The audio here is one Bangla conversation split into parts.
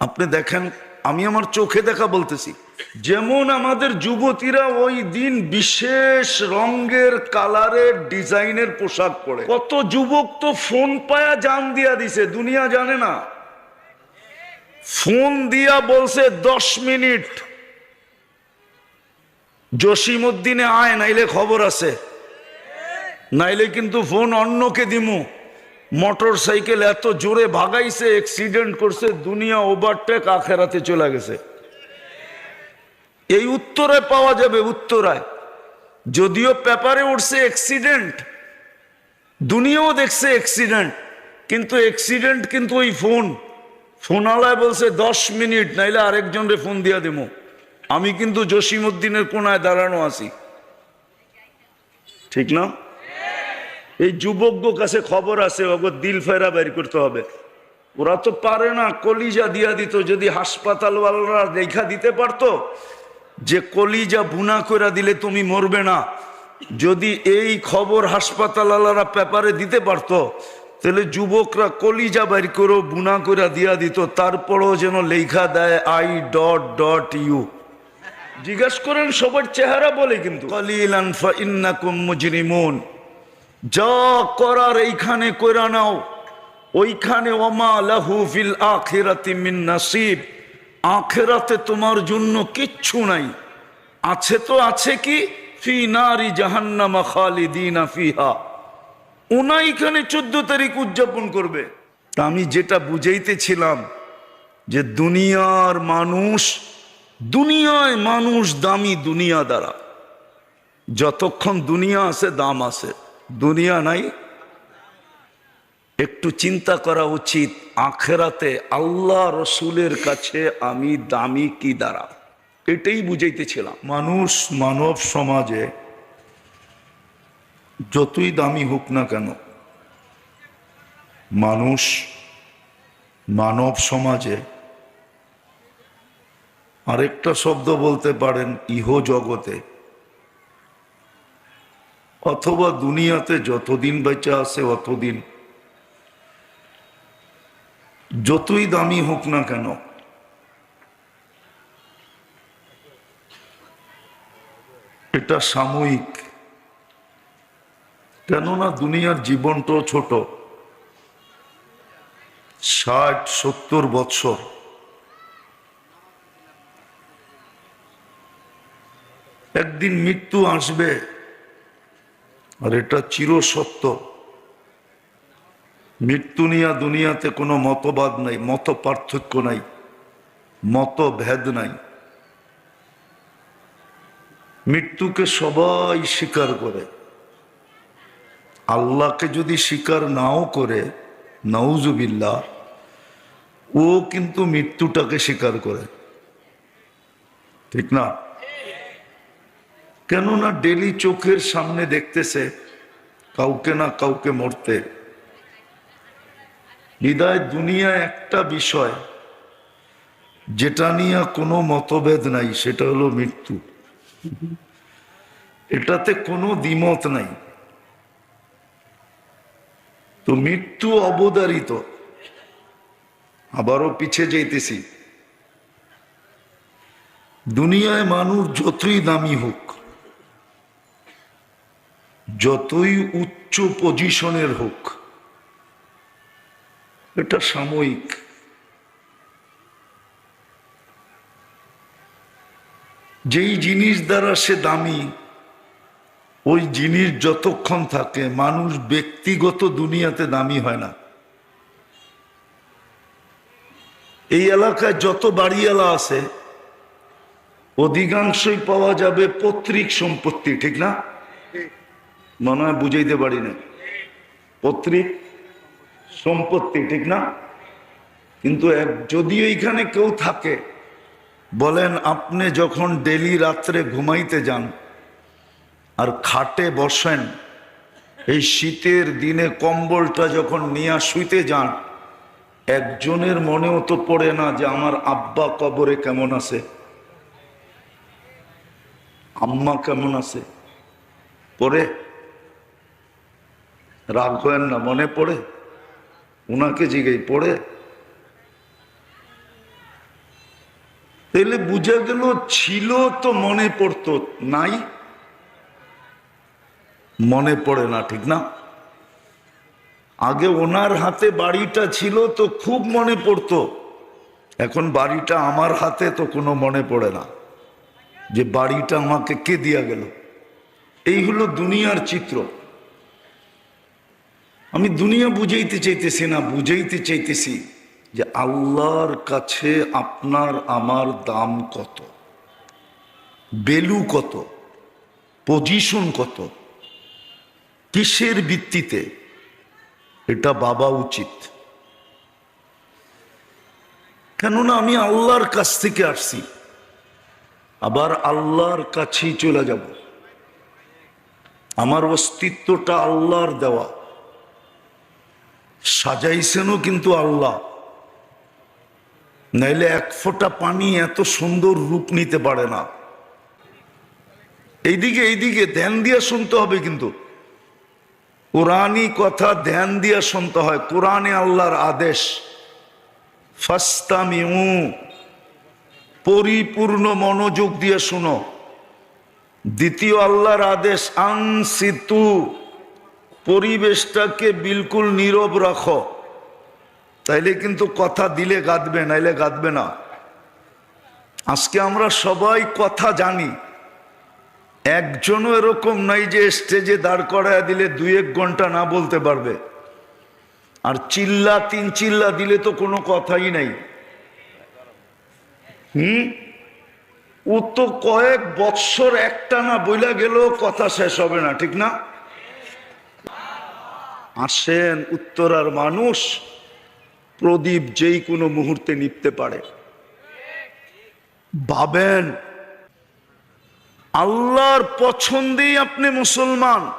আপনি দেখেন, আমি আমার চোখে দেখা বলতেছি। যেমন আমাদের যুবতীরা ওই দিন বিশেষ রঙের কালারের ডিজাইনের পোশাক পরে। কত যুবক তো ফোন পায়া জান দিয়া দিছে, দুনিয়া জানে না। ফোন দিয়া বলছে, দশ মিনিট। জসিমুদ্দিনে আয়, নাইলে খবর আছে। নাইলে কিন্তু ফোন অন্যকে দিমু। মোটর সাইকেল এত জোরে ভাগাইছে অ্যাক্সিডেন্ট করছে, দুনিয়া ওভারটেক আখেরাতে চলে গেছে। এই উত্তরায় পাওয়া যাবে উত্তরায়। যদিও পেপারে উঠছে অ্যাক্সিডেন্ট দুনিয়াও দেখছে অ্যাক্সিডেন্ট কিন্তু অ্যাক্সিডেন্ট কিন্তু ওই ফোন ফোনালায় বলছে, দশ মিনিট, নাইলে আরেকজনরে ফোন দিয়া দেবো। আমি কিন্তু জসিমুদ্দিনের কোনায় দাঁড়ানো আছি। ঠিক না? এই যুবজ্ঞ কাছে খবর আছে, ওগো দিল ফেরা বের করতে হবে। ওরা তো পারে না, কলিজা দিয়া দিত, যদি হাসপাতালওয়ালারা লেখা দিতে পারতো, যে কলিজা বুনা করে দিলে তুমি মরবে না। যদি এই খবর হাসপাতালওয়ালারা পেপারে দিতে পারতো, তাহলে যুবকরা কলিজা বের করে বুনা করে দিয়া দিত, তারপরও যেন লেখা দেয়, আই ডট ডট ইউ জিজ্ঞাসা করেন, সবার চেহারা বলে কিন্তু। কলিলান ফা ইন্নাকুম মুজরিমুন। যা করার এইখানে কইরা নাও। ওইখানে ওমা লাহু ফিল আখিরাতি নাসিব। আখেরাতে তোমার জন্য কিচ্ছু নাই। আছে তো আছে কি? ফি নারি জাহান্নামা খালিদিনা ফিহা। ওনা এখানে চোদ্দ তারিখ উদযাপন করবে। তা আমি যেটা বুঝাইতেছিলাম যে দুনিয়ার মানুষ, দুনিয়ায় মানুষ দামি দুনিয়া দ্বারা। যতক্ষণ দুনিয়া আছে, দাম আছে। দুনিয়া নাই। একটু চিন্তা করা উচিত, আখেরাতে আল্লাহ রসুলের কাছে আমি দামি কি দ্বারা এটাই বুঝাইতেছিলাম। মানুষ মানব সমাজে যতই দামি হোক না কেন, মানুষ মানব সমাজে আরেকটা শব্দ বলতে পারেন ইহ জগতে অথবা দুনিয়াতে যতদিন বেঁচে আছে অতদিন। যতই দামি হোক না কেন, এটা সাময়িক। কেননা দুনিয়ার জীবনটাও ছোট, ষাট, সত্তর বৎসর। একদিন মৃত্যু আসবে আর এটা চিরসত্য মৃত্যু নিয়ে দুনিয়াতে কোনো মতবাদ নাই, মত পার্থক্য নাই মতভেদ নাই। মৃত্যুকে সবাই স্বীকার করে। আল্লাহকে যদি স্বীকার নাও করে নৌজুবিল্লা ও কিন্তু মৃত্যুটাকে স্বীকার করে। ঠিক না? কেননা ডেলি চোখের সামনে দেখতেছে কাউকে না কাউকে মরতে। হৃদয় দুনিয়া একটা বিষয়, যেটা নিয়ে কোনো মতভেদ নাই, সেটা হলো মৃত্যু। এটাতে কোনো দ্বিমত নাই। তো মৃত্যু অবদারিত আবারও পিছে যাইতেছি। দুনিয়ায় মানুষ যতই দামি হোক যতই উচ্চ পজিশনের হোক, এটা সাময়িক। যেই জিনিস দ্বারা সে দামি, ওই জিনিস যতক্ষণ থাকে, মানুষ ব্যক্তিগত দুনিয়াতে দামি হয় না। এই এলাকায় যত বাড়িওয়ালা আছে, অধিকাংশই পাওয়া যাবে পৈতৃক সম্পত্তি, ঠিক না? মনে হয় বুঝাইতে পারি না পৈতৃক সম্পত্তি, ঠিক না? কিন্তু এক যদি এইখানে কেউ থাকে, বলেন আপনি যখন ডেলি রাত্রে ঘুমাইতে যান আর খাটে বসেন, এই শীতের দিনে কম্বলটা যখন নিয়ে শুইতে যান, একজনের মনেও তো পড়ে না যে আমার আব্বা কবরে কেমন আছে, আম্মা কেমন আছে। পড়ে রাগ হয় না মনে পড়ে? উনাকে জিগেই পড়ে? তাহলে বুঝা গেল ছিল তো মনে পড়তো, নাই? মনে পড়ে না, ঠিক না? আগে ওনার হাতে বাড়িটা ছিল তো খুব মনে পড়তো। এখন বাড়িটা আমার হাতে তো কোনো মনে পড়ে না। যে বাড়িটা আমাকে কে দিয়া গেল? এই হলো দুনিয়ার চিত্র। আমি দুনিয়া বুঝাইতে চাইতেছি না, বুঝাইতে চাইতেছি যে আল্লাহর কাছে আপনার আমার দাম কত বেলু কত পজিশন কত, কিসের ভিত্তিতে, এটা বাবা উচিত। কেননা আমি আল্লাহর কাছ থেকে আসছি, আবার আল্লাহর কাছেই চলে যাব। আমার অস্তিত্বটা আল্লাহর দেওয়া। সাজাইছেনও কিন্তু আল্লাহ। নাইলে এক ফোঁটা পানি এত সুন্দর রূপ নিতে পারে না। এইদিকে এইদিকে ধ্যান দিয়ে শুনতে হবে কিন্তু। কোরআনই কথা ধ্যান দিয়ে শুনতে হয়, কোরআনে আল্লাহর আদেশ। ফাস্তামি ফাস্তামিউ, পরিপূর্ণ মনোযোগ দিয়ে শুনো। দ্বিতীয় আল্লাহর আদেশ, আনসিতু। পরিবেশটাকে বিলকুল নীরব রাখো। তাইলে কিন্তু কথা দিলে গাঁদবে, নাইলে গাঁদবে না। আজকে আমরা সবাই কথা জানি। একজনও এরকম নাই যে স্টেজে দাঁড় করায় দিলে দুই এক ঘণ্টা না বলতে পারবে। আর চিল্লা, তিন চিল্লা দিলে তো কোনো কথাই নাই। হুম? ও তো কয়েক বৎসর একটা না বইলা গেলেও কথা শেষ হবে না, ঠিক না? আসেন উত্তরার মানুষ, প্রদীপ যেই কোনো মুহূর্তে নিপতে পারে। ভাবেন, আল্লাহর পছন্দেই আপনি মুসলমান,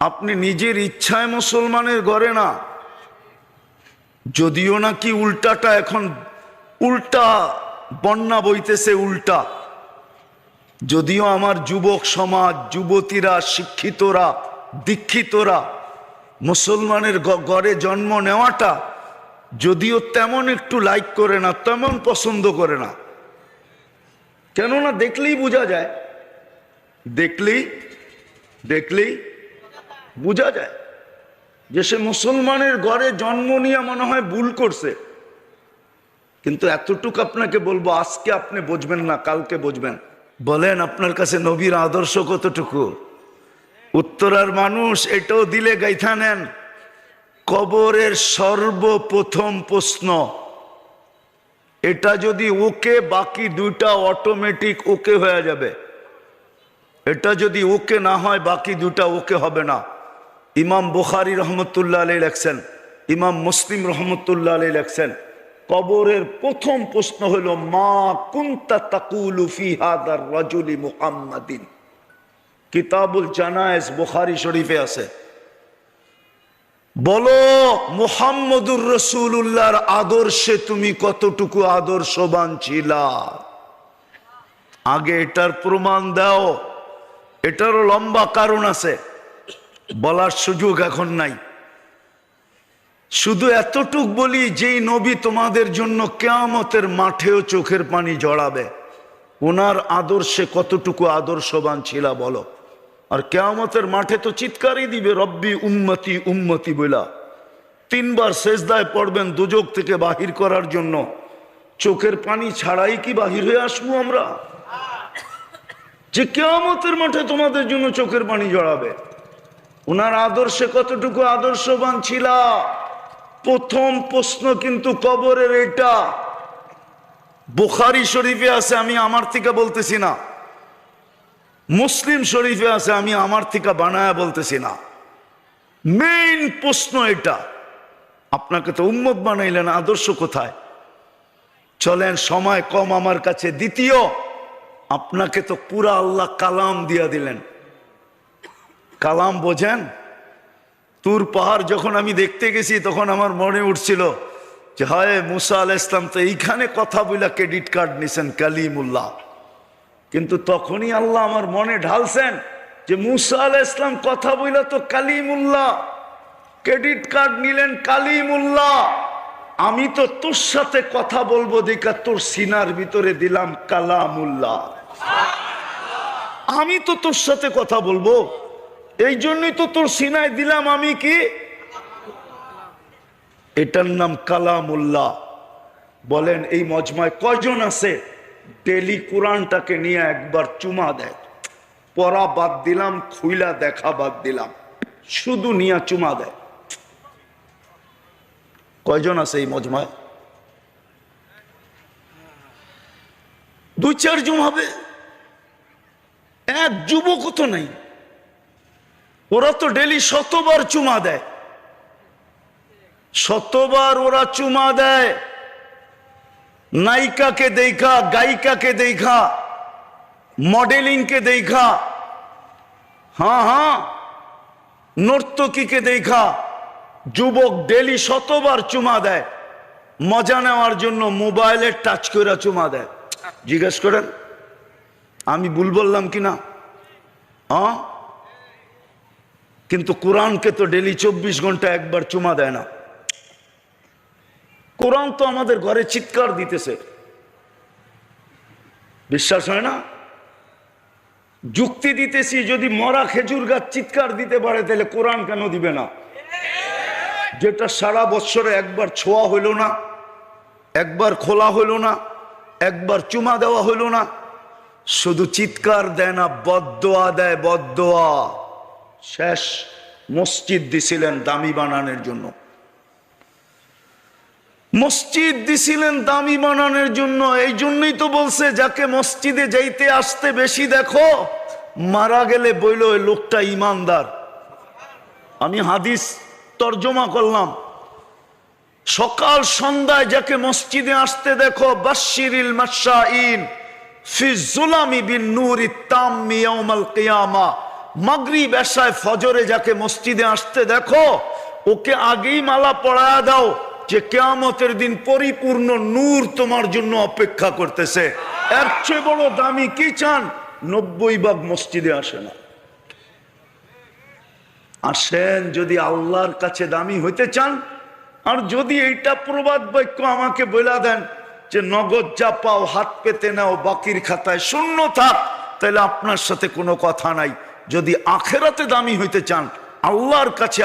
আপনি নিজের ইচ্ছায় মুসলমানের ঘরে না। যদিও নাকি উল্টাটা এখন উল্টা, বন্যা বইতেছে উল্টা। যদিও আমার যুবক সমাজ, যুবতীরা, শিক্ষিতরা, দীক্ষিতরা মুসলমানের গ- ঘরে জন্ম নেওয়াটা যদিও তেমন একটু লাইক করে না, তেমন পছন্দ করে না। কেননা দেখলেই বোঝা যায়, দেখলেই দেখলেই বোঝা যায় যে সে মুসলমানের গড়ে জন্ম নিয়ে মনে হয় ভুল করছে। কিন্তু এতটুকু আপনাকে বলব, আজকে আপনি বুঝবেন না, কালকে বুঝবেন। বলেন, আপনার কাছে নবীর আদর্শ কতটুকু? উত্তরার মানুষ এটাও দিলে গাইথা নেন, কবরের সর্বপ্রথম প্রশ্ন, এটা যদি ওকে বাকি দুইটা অটোমেটিক ওকে হয়ে যাবে। এটা যদি ওকে না হয়, বাকি দুটা ওকে হবে না। ইমাম বুখারি রহমতুল্লাহ আলী লেখছেন, ইমাম মুসলিম রহমতুল্লাহ আলী লেখছেন, কবরের প্রথম প্রশ্ন হলো, মা কুন্তা তাকুলু ফি হাদার রাজুলি মুহাম্মাদিন? কিতাবুল জানায়েজ বুখারি শরীফে আছে। বলো, মুহাম্মদুর রসুল্লাহর আদর্শে তুমি কতটুকু আদর্শবান ছিলা? আগে এটার প্রমাণ দাও। এটারও লম্বা কারণ আছে। বলার সুযোগ এখন নাই। শুধু এতটুক বলি, যেই নবী তোমাদের জন্য কেয়ামতের মাঠেও চোখের পানি জড়াবে, ওনার আদর্শে কতটুকু আদর্শবান ছিলা বলো? আর কেয়ামতের মাঠে তো চিৎকারই দিবে, রব্বি উম্মতি উম্মতি বইলা। তিনবার শেষদায় পড়বেন দুযোগ থেকে বাহির করার জন্য। চোখের পানি ছাড়াই কি বাহির হয়ে আসব আমরা? যে কেয়ামতের মাঠে তোমাদের জন্য চোখের পানি জড়াবে। ওনার আদর্শে কতটুকু আদর্শবান ছিল? প্রথম প্রশ্ন কিন্তু কবরের এটা বোখারি শরীফে আছে, আমি আমার থেকে বলতেছি না। মুসলিম শরীফে আছে, আমি আমার থেকে বানায়া বলতেছি না। মেইন প্রশ্ন এটা। আপনাকে তো উম্মত বানাইলেন, আদর্শ কোথায়? চলেন, সময় কম আমার কাছে। দ্বিতীয়, আপনাকে তো পুরা আল্লাহ কালাম দিয়া দিলেন। কালাম বোঝেন? তুর পাহাড় যখন আমি দেখতে গেছি, তখন আমার মনে উঠছিল যে, হয় মুসা আল ইসলাম তো এইখানে কথা বইলা ক্রেডিট কার্ড নিছেন কালিমুল্লাহ। কিন্তু তখনই আল্লাহ আমার মনে ঢালছেন যে মুসা আল ইসলাম কথা বইলা তো কালিমুল্লাহ। ক্রেডিট কার্ড নিলেন কালিমুল্লাহ। আমি তো তোর সাথে কথা বলব দেখা তোর সিনার ভিতরে দিলাম কালামুল্লাহ। আমি তো তোর সাথে কথা বলব। এই জন্যই তো তোর সিনায় দিলাম আমি কি? এটার নাম কালামুল্লাহ। বলেন, এই মজমায় কয়জন আছে? ডেলি কোরআনটাকে নিয়ে একবার চুমা দেয়। পড়া বাদ দিলাম, খুইলা দেখা বাদ দিলাম। শুধু নিয়ে চুমা দেয়। কয়জন আছে এই মজমায়? দুই চারজন হবে। এক যুবক তো নাই। ওরা তো ডেলি শতবার চুমা দেয়। শতবার ওরা চুমা দেয়। নায়িকাকে দেখা, গায়িকাকে দেখা, মডেলিংকে দেখা হ্যাঁ হ্যাঁ নর্তকীকে দেখা, যুবক ডেলি শতবার চুমা দেয়, মজা নেওয়ার জন্য মোবাইলে টাচ করে চুমা দেয়। জিজ্ঞেস করেন, আমি ভুল বললাম কি না? হ্যাঁ? কিন্তু কোরআনকে তো ডেলি চব্বিশ ঘণ্টা একবার চুমা দেয় না। কোরআন তো আমাদের ঘরে চিৎকার দিতেছে। বিশ্বাস হয় না? যুক্তি দিতেছি, যদি মরা খেজুর গাছ চিৎকার দিতে পারে, তাহলে কোরআন কেন দিবে না? যেটা সারা বছরে একবার ছোঁয়া হইল না, একবার খোলা হইল না, একবার চুমা দেওয়া হইল না, শুধু চিৎকার দেয় না বদোয়া দেয় বদোয়া শেষ, মসজিদ দিছিলেন দামি বানানোর জন্য। মসজিদ দিছিলেন দামি বানানোর জন্য, এই জন্যই তো বলছে, যাকে মসজিদে যাইতে আসতে বেশি দেখো, মারা গেলে বইল ওই লোকটা ইমানদার। আমি হাদিস তর্জমা করলাম। সকাল সন্ধ্যায় যাকে মসজিদে আসতে দেখো বাশিরিল মাসাইন ফজরে যাকে মসজিদে আসতে দেখো, ওকে আগেই মালা পড়ায়া দাও। যে কেয়ামতের দিন পরিপূর্ণ নূর তোমার জন্য অপেক্ষা করতেছে। এর চেয়ে বড় দামি কি চান? নব্বই ভাগ মসজিদে আসে না। আসেন যদি আল্লাহর কাছে দামি হইতে চান, আর যদি এইটা প্রবাদ বাক্য আমাকে বলে দেন যে নগদ যা পাও হাত পেতে নাও, বাকির খাতায় শূন্য থাক, তাহলে আপনার সাথে কোনো কথা নাই। যদি আখেরাতে দামি হইতে চান, আল্লাহর কাছে